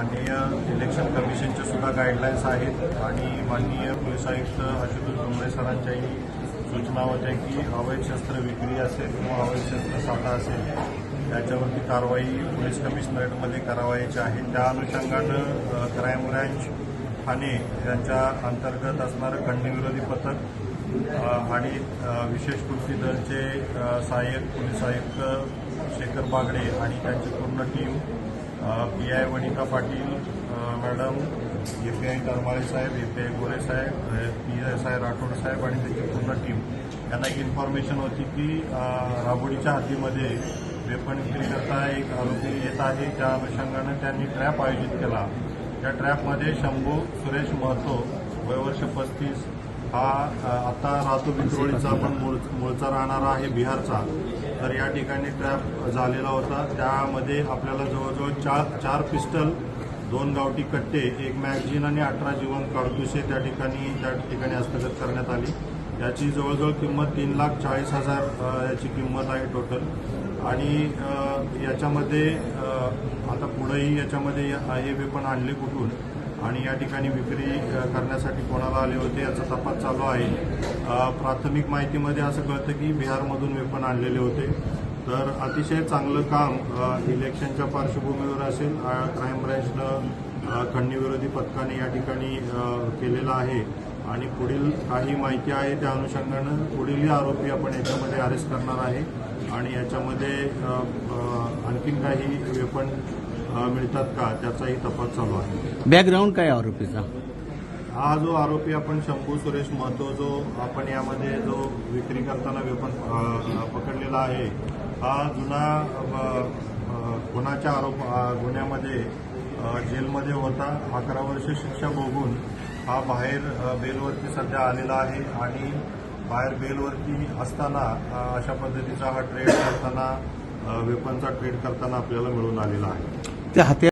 माननीय इलेक्शन कमिशनच्या सुद्धा गाईडलाईन्स आहेत आणि माननीय पोलीस आयुक्त आशुतोष डोंगरे सरांच्याही सूचना होत्या की अवैध शस्त्र विक्री असेल किंवा अवैध शस्त्र साठा असेल त्याच्यावरती कारवाई पोलीस कमिशनरेटमध्ये करावायची आहे. त्या अनुषंगानं क्राईम ब्रँच ठाणे यांच्या अंतर्गत असणारं खंडविरोधी पथक आणि विशेष कृती दलचे सहाय्यक पोलीस आयुक्त शेखर बागडे आणि त्यांची पूर्ण team P I Vanita Patil madam A P I Karmale Saheb A P I Gore साहेब पी एस आय राठोड साहेब आणि त्यांची पूर्ण टीम. यांना एक इन्फॉर्मेशन होती की राबोडीच्या हद्दीमध्ये वेपन विक्री करता एक आरोपी येत आहे. त्या अनुषंगानं त्यांनी ट्रॅप आयोजित केला. त्या ट्रॅपमध्ये शंभू सुरेश महतो वयवर्ष पस्तीस हा आता राहतो विक्रोळीचा पण मूळचा राहणारा आहे बिहारचा. तर या ठिकाणी ट्रॅप झालेला होता. त्यामध्ये आपल्याला जवळजवळ चार चार पिस्टल दोन गावठी कट्टे एक मॅगझिन आणि अठरा जीवन काडतुसे त्या ठिकाणी त्या ठिकाणी हस्तगत करण्यात आली. याची जवळजवळ किंमत तीन लाख चाळीस हजार याची किंमत आहे टोटल आणि याच्यामध्ये आता पुढेही याच्यामध्ये हे वेपन आणले कुठून? आणि या ठिकाणी विक्री करण्यासाठी कोणाला आले होते याचा तपास चालू आहे. प्राथमिक माहितीमध्ये असं कळतं की बिहारमधून वेपन आणलेले होते. तर अतिशय चांगलं काम इलेक्शनच्या पार्श्वभूमीवर असेल क्राईम ब्रँचनं खंडणीविरोधी पथकाने या ठिकाणी केलेलं आहे. आणि पुढील काही माहिती आहे त्या अनुषंगानं पुढीलही आरोपी आपण याच्यामध्ये अरेस्ट करणार आहे. आणि याच्यामध्ये आणखीन काही वेपन मिळतात का त्याचाही तपास चालू आहे. बॅकग्राऊंड काय आरोपीचा? हा जो आरोपी आपण शंभू सुरेश महतो जो आपण यामध्ये जो विक्री करताना वेपन पकडलेला आहे हा जुना गुन्ह्याच्या आरोप गुन्ह्यामध्ये जेलमध्ये होता. अकरा वर्ष शिक्षा भोगून हा बाहेर बेलवरती सध्या आलेला आहे आणि बाहेर बेलवरती असताना अशा पद्धतीचा हा ट्रेड करताना वेपनचा ट्रेड करताना आपल्याला मिळून आलेला आहे. ते हत्या